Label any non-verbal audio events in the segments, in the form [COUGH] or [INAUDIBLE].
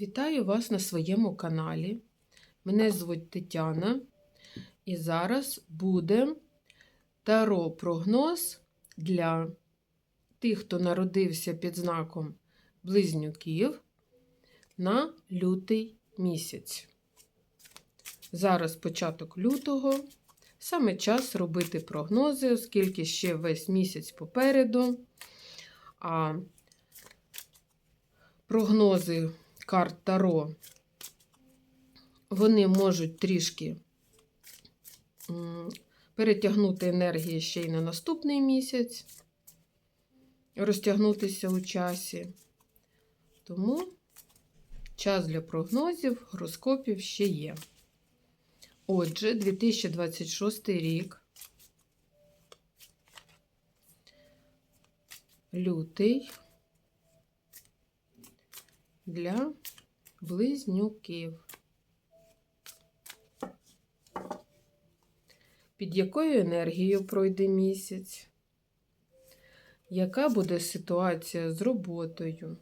Вітаю вас на своєму каналі. Мене звуть Тетяна, і зараз буде таро-прогноз для тих, хто народився під знаком близнюків на лютий місяць. Зараз початок лютого. Саме час робити прогнози, оскільки ще весь місяць попереду. А прогнози карт Таро, вони можуть трішки перетягнути енергії ще й на наступний місяць, розтягнутися у часі. Тому час для прогнозів, гороскопів ще є. Отже, 2026 рік, лютий для близнюків. Під якою енергією пройде місяць? Яка буде ситуація з роботою?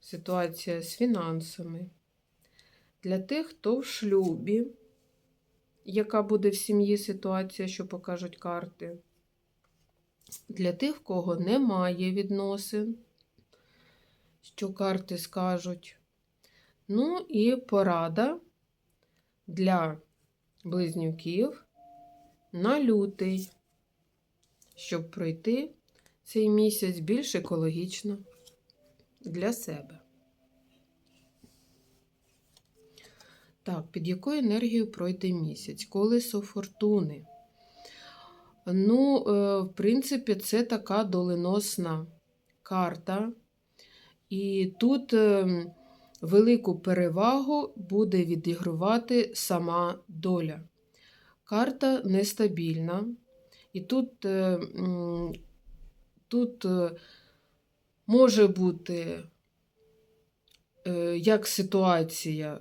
Ситуація з фінансами? Для тих, хто в шлюбі, яка буде в сім'ї ситуація, що покажуть карти? Для тих, кого немає відносин, що карти скажуть. Ну і порада для близнюків на лютий, щоб пройти цей місяць більш екологічно для себе. Так, під якою енергією пройде місяць? Колесо фортуни. Ну, е, в принципі, це така доленосна карта. І тут ем, велику перевагу буде відігравати сама доля. Карта нестабільна. І тут, е, тут е, може бути е, як ситуація,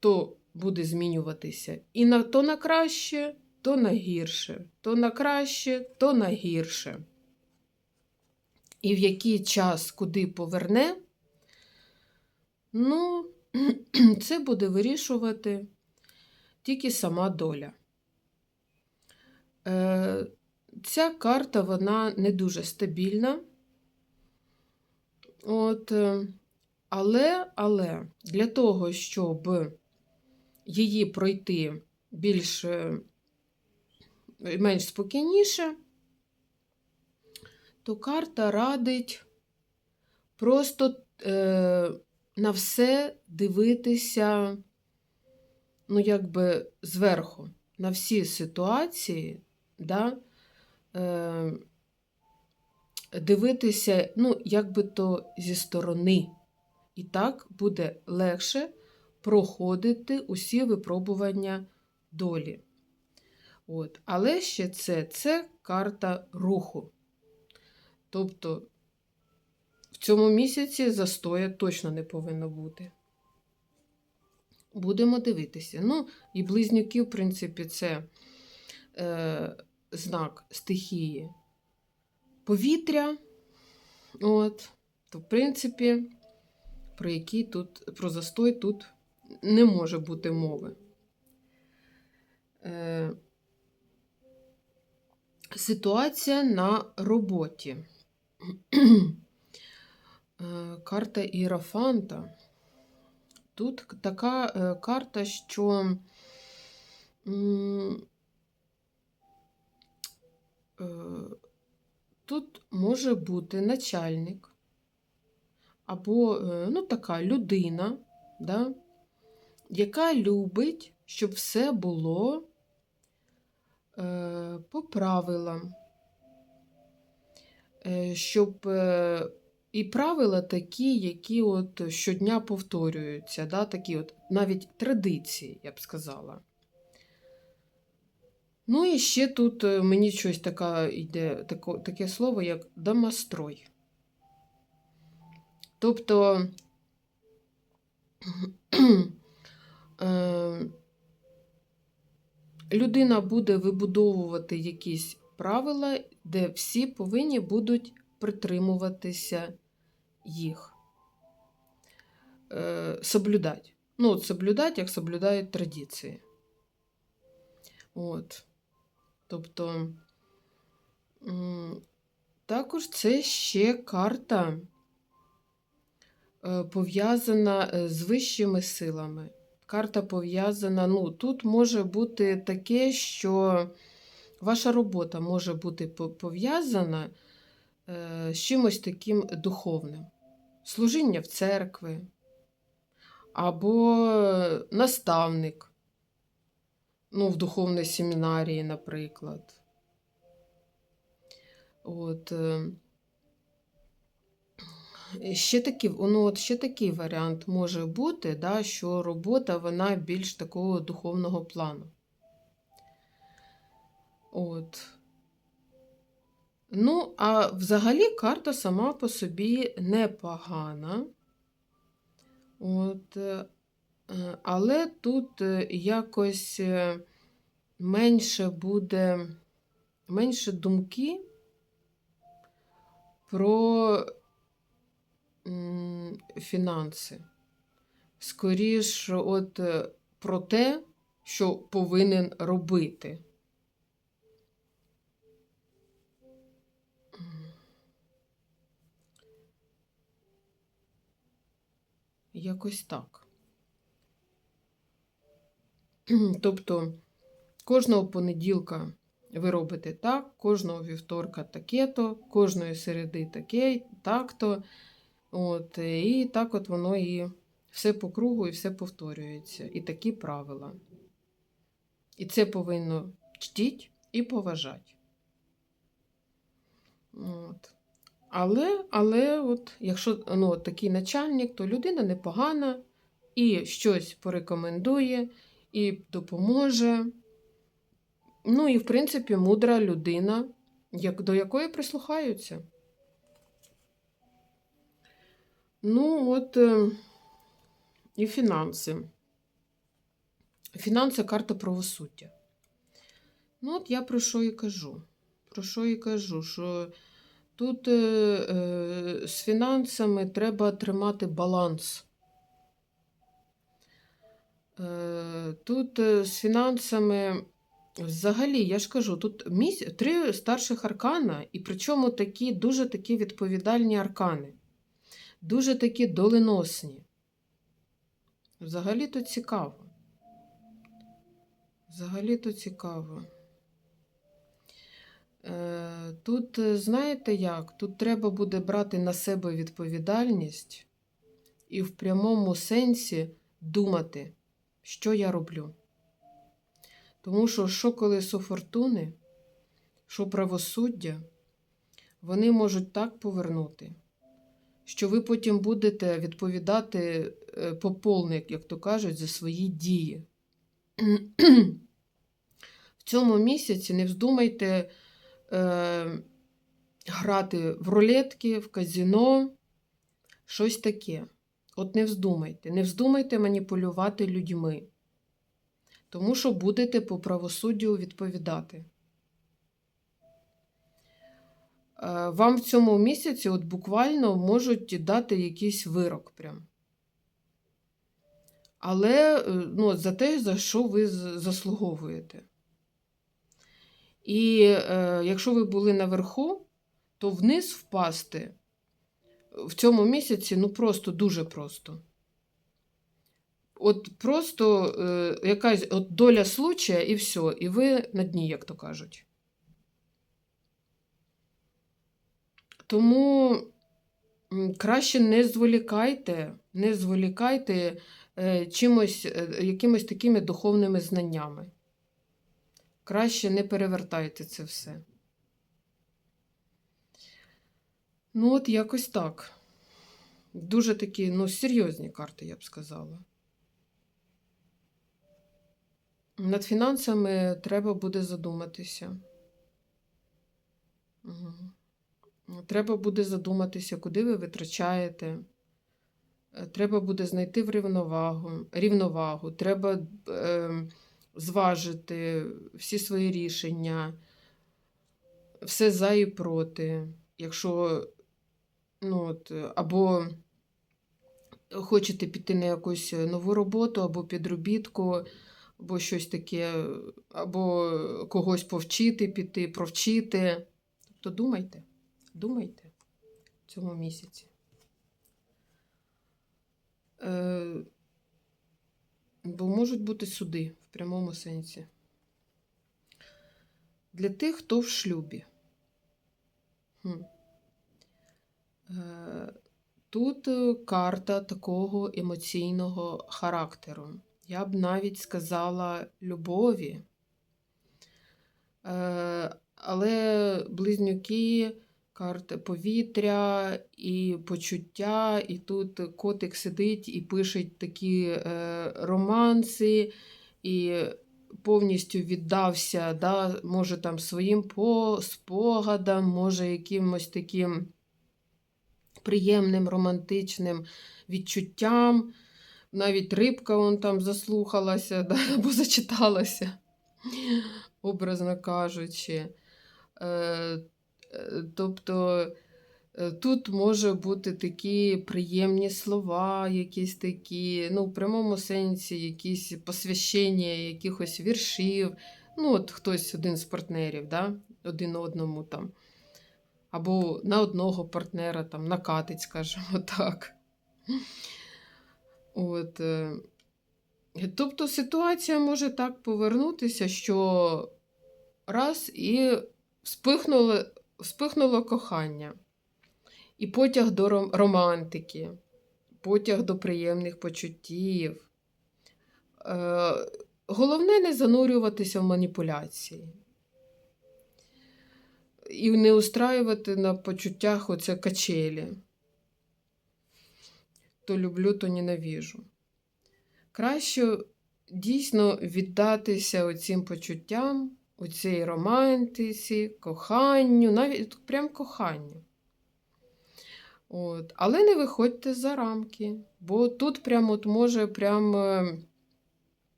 то буде змінюватися і на, то на краще, то на гірше, то на краще, то на гірше. І в який час куди поверне, ну, [CLEARS THROAT] це буде вирішувати тільки сама доля. Е, Ця карта вона не дуже стабільна. От, е, але, але для того, щоб її пройти більш е, менш спокійніше, то карта радить просто е, на все дивитися, ну, якби зверху, на всі ситуації, да, е, дивитися, ну, якби то зі сторони. І так буде легше проходити усі випробування долі. От. Але ще це, це карта руху. Тобто в цьому місяці застоя точно не повинно бути. Будемо дивитися. Ну, і близнюки, в принципі, це е, знак стихії повітря. От, то, в принципі, про який тут, про застой тут не може бути мови. Е, Ситуація на роботі. Е, Карта Іерофанта. Тут така е, карта, що е, тут може бути начальник або ну, така людина, да, яка любить, щоб все було по правилам, щоб е, і правила такі, які от щодня повторюються, да, такі от навіть традиції, я б сказала. Ну і ще тут е, мені щось таке йде, таке слово, як домострой. Тобто [CLEARS THROAT] е, людина буде вибудовувати якісь правила, де всі повинні будуть притримуватися їх. е, соблюдати. Ну, от соблюдати, як соблюдають традиції. От. Тобто, також це ще карта е, пов'язана е, з вищими силами. Карта пов'язана, ну, тут може бути таке, що ваша робота може бути пов'язана е, з чимось таким духовним. Служіння в церкви, або наставник, ну, в духовній семінарії, наприклад. От. е, Ще такий, ну, от ще такий варіант може бути, да, що робота вона більш такого духовного плану. От. Ну, а взагалі карта сама по собі непогана. От, е, е, але тут е, якось менше буде, менше думки про фінанси. Скоріш, от про те, що повинен робити. Якось так. [CLEARS THROAT] Тобто кожного понеділка ви робите так, кожного вівторка таке-то, кожної середи таке, так-то. От, і так от воно і все по кругу, і все повторюється. І такі правила. І це повинно чтіть і поважати. От. Але, але от, якщо ну, от такий начальник, то людина непогана і щось порекомендує, і допоможе. Ну і, в принципі, мудра людина, як, до якої прислухаються. Ну, от е, і фінанси. Фінанси карта правосуддя. Ну, от я про що і кажу. Про що і кажу, що тут е, е, з фінансами треба тримати баланс. Е, тут з фінансами, взагалі, я ж кажу, тут три старших аркана, і причому такі дуже такі відповідальні аркани дуже такі доленосні. Взагалі-то цікаво. Взагалі-то цікаво. Е, Тут, е, знаєте як? Тут треба буде брати на себе відповідальність і в прямому сенсі думати, що я роблю. Тому що, що колесо фортуни, що правосуддя, вони можуть так повернути що ви потім будете відповідати е, по повний, як то кажуть, за свої дії. [CLEARS THROAT] В цьому місяці не вздумайте е, грати в рулетки, в казіно, щось таке. От не вздумайте, не вздумайте маніпулювати людьми, тому що будете по правосуддю відповідати. Е, вам в цьому місяці от буквально можуть дати якийсь вирок. прям. Але е, ну, за те, за що ви заслуговуєте. І е, якщо ви були наверху, то вниз впасти в цьому місяці ну просто дуже просто. От просто е, якась от доля случая і все, і ви на дні, як то кажуть. Тому краще не зволікайте, не зволікайте е, чимось, е, якимось такими духовними знаннями. Краще не перевертайте це все. Ну, от якось так. Дуже такі, ну, серйозні карти, я б сказала. Над фінансами треба буде задуматися. Угу. Треба буде задуматися, куди ви витрачаєте. Е, треба буде знайти в рівновагу, рівновагу. Треба е, зважити всі свої рішення, все за і проти. Якщо, ну, от, або хочете піти на якусь нову роботу або підробітку, або щось таке, або когось повчити піти, провчити. Тобто думайте, думайте в цьому місяці. Е, бо можуть бути суди в прямому сенсі. Для тих, хто в шлюбі. Хм. Е, Тут е, карта такого емоційного характеру. Я б навіть сказала любові. Е, Але близнюки, карта повітря і почуття, і тут котик сидить і пише такі е, романси, і повністю віддався, да, може там своїм по спогадам, може якимось таким приємним романтичним відчуттям. Навіть рибка он там заслухалася да, [LAUGHS] або зачиталася, образно кажучи. Е, Тобто е, тут може бути такі приємні слова, якісь такі, ну, в прямому сенсі, якісь посвящення якихось віршів. Ну, от хтось один з партнерів, да? один одному там. Або на одного партнера там накатить, скажімо [LAUGHS] так. От. е, Тобто ситуація може так повернутися, що раз і вспихнуло, вспихнуло кохання, і потяг до ром- романтики, потяг до приємних почуттів. Е, Головне не занурюватися в маніпуляції. І не устраювати на почуттях оце качелі. То люблю, то ненавижу. Краще дійсно віддатися оцим почуттям, оцій романтиці, коханню, навіть прям коханню. От. Але не виходьте за рамки, бо тут прям от може прям е,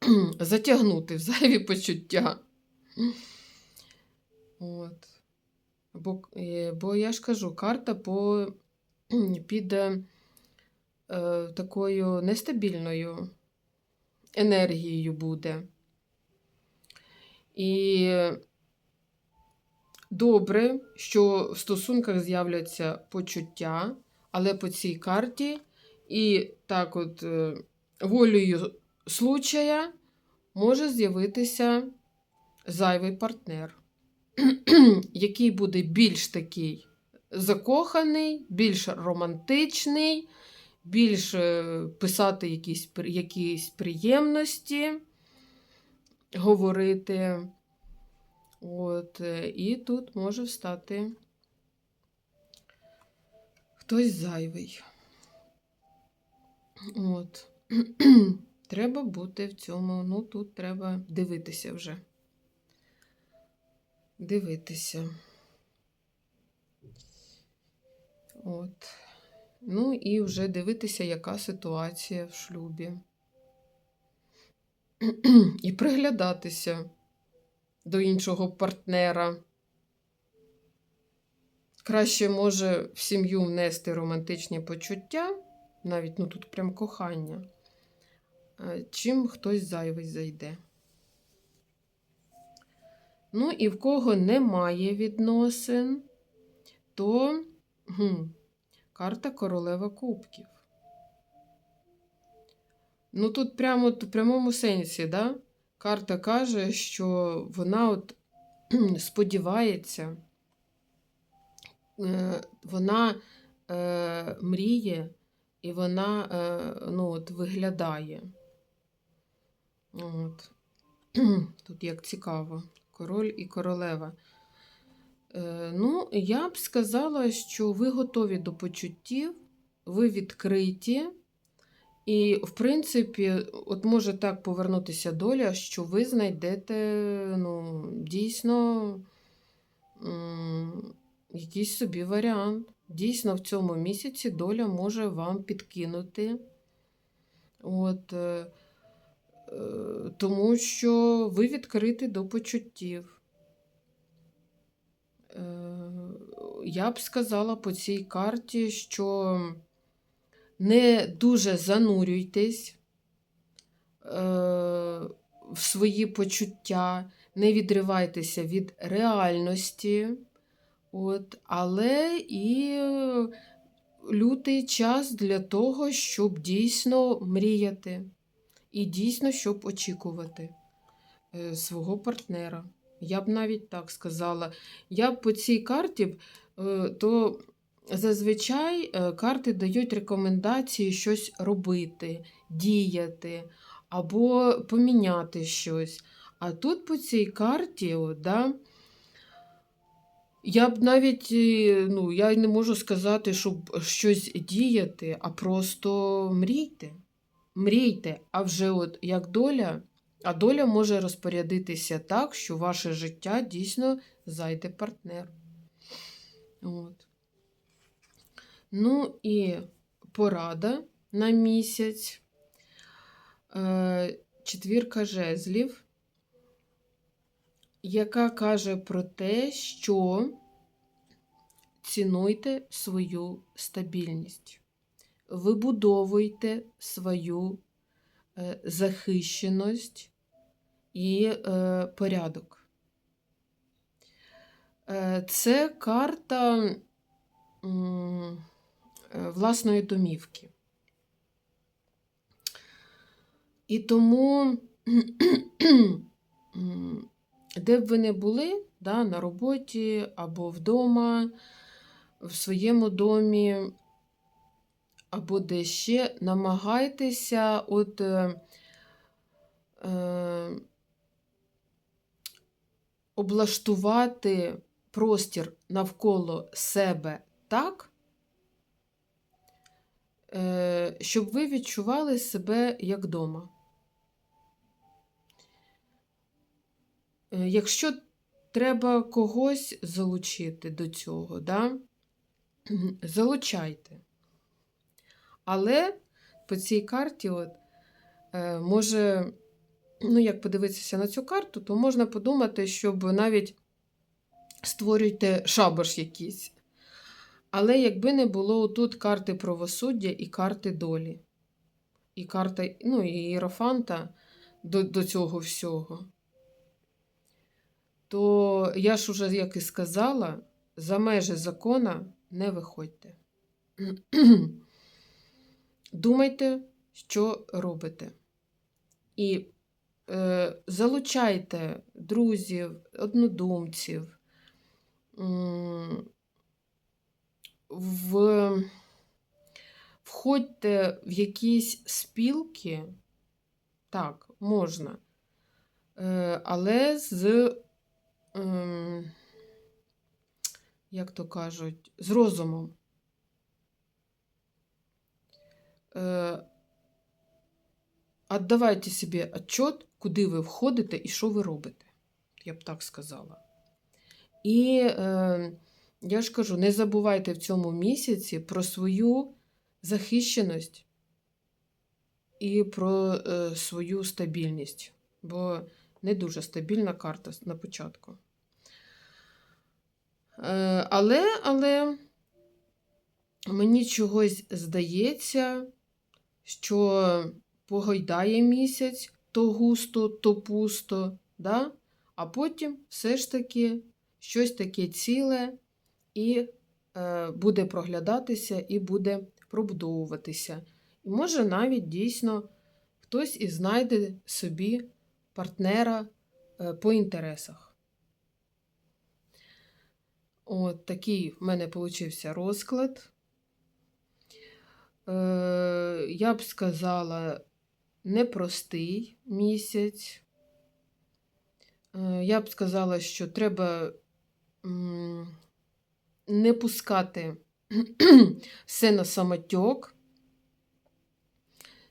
[CLEARS THROAT] затягнути в зайві почуття. От. Бо, е, бо я ж кажу, карта по, [CLEARS THROAT] під е, такою нестабільною енергією буде. І добре, що в стосунках з'являться почуття, але по цій карті, і так от е, волею случая може з'явитися зайвий партнер, [CLEARS THROAT] який буде більш такий закоханий, більш романтичний, більш е, писати якісь, якісь приємності, говорити. От, е, і тут може встати хтось зайвий. От. [CLEARS THROAT] треба бути в цьому, ну тут треба дивитися вже. Дивитися. От. Ну і вже дивитися, яка ситуація в шлюбі. І приглядатися до іншого партнера. Краще може в сім'ю внести романтичні почуття, навіть ну тут прям кохання, е, чим хтось зайвий зайде. Ну, і в кого немає відносин, то гм, карта королева кубків. Ну, тут прямо в прямому сенсі, да? карта каже, що вона от [CLEARS THROAT] сподівається, е, вона е, мріє і вона е, ну, от, виглядає. От. [CLEARS THROAT] Тут як цікаво, король і королева. Е, ну, я б сказала, що ви готові до почуттів, ви відкриті. І, в принципі, от може так повернутися доля, що ви знайдете ну, дійсно якийсь собі варіант. Дійсно, в цьому місяці доля може вам підкинути. От, е, е, тому що ви відкриті до почуттів. Е, я б сказала по цій карті, що не дуже занурюйтесь е, в свої почуття, не відривайтеся від реальності, от, але і лютий час для того, щоб дійсно мріяти і дійсно, щоб очікувати е, свого партнера. Я б навіть так сказала. Я б по цій карті, е, то зазвичай е, карти дають рекомендації щось робити, діяти або поміняти щось. А тут по цій карті, да, я б навіть е, ну, я не можу сказати, щоб щось діяти, а просто мрійте. Мрійте, а вже от як доля, а доля може розпорядитися так, що ваше життя дійсно зайде партнер. От. Ну і порада на місяць. Е, Четвірка жезлів, яка каже про те, що цінуйте свою стабільність, вибудовуйте свою е, захищеність і е, порядок. Це карта власної домівки. І тому, [CLEARS THROAT] де б ви не були, да, на роботі або вдома, в своєму домі, або де ще, намагайтеся от, е, е, облаштувати простір навколо себе так, е, щоб ви відчували себе як вдома. Е, Якщо треба когось залучити до цього, да, [CLEARS THROAT] залучайте. Але по цій карті, от, е, може, ну, як подивитися на цю карту, то можна подумати, щоб навіть створюйте шабаш якийсь. Але якби не було тут карти правосуддя і карти долі, і карта, ну, і іерофанта до, до цього всього, то я ж уже, як і сказала, за межі закона не виходьте. [CLEARS THROAT] Думайте, що робите. І е, залучайте друзів, однодумців. м, В, входьте в якісь спілки, так, можна, е, але з, ем, як то кажуть, з розумом. Е, Отдавайте собі отчет, куди ви входите і що ви робите. Я б так сказала. І е, я ж кажу, не забувайте в цьому місяці про свою захищеність і про е, свою стабільність, бо не дуже стабільна карта на початку. Е, але, але мені чогось здається, що погойдає місяць то густо, то пусто, да? а потім все ж таки щось таке ціле і е, буде проглядатися, і буде пробудовуватися. І може навіть дійсно хтось і знайде собі партнера е, по інтересах. От такий в мене получився розклад. Е, я б сказала, непростий місяць. Я б сказала, що треба не пускати [CLEARS THROAT] все на самотьок.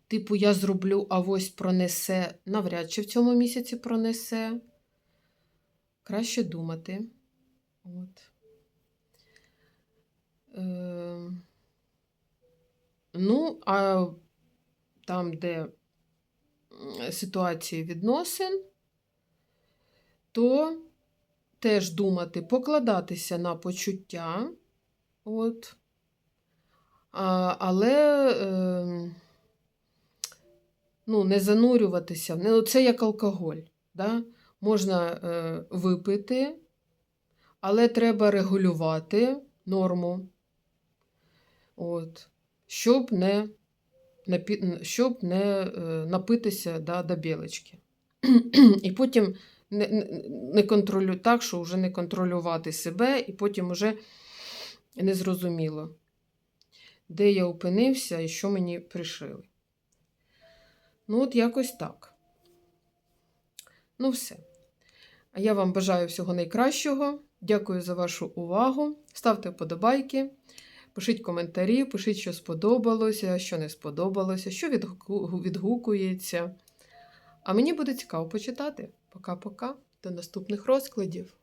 Типу, я зроблю, а ось пронесе, навряд чи в цьому місяці пронесе. Краще думати. От. Е, ну, а там, де ситуації відносин, то теж думати, покладатися на почуття. От. А, але е, ну, не занурюватися. Ну, це як алкоголь. Да? Можна е, випити, але треба регулювати норму, от, щоб не, щоб не е, напитися да, до білочки. [CLEARS THROAT] І потім не, не, контролю, так, що вже не контролювати себе, і потім вже не зрозуміло, де я опинився і що мені пришили. Ну, от якось так. Ну, все. А я вам бажаю всього найкращого. Дякую за вашу увагу. Ставте вподобайки, пишіть коментарі, пишіть, що сподобалося, що не сподобалося, що відгукується. А мені буде цікаво почитати. Пока-пока. До наступних розкладів.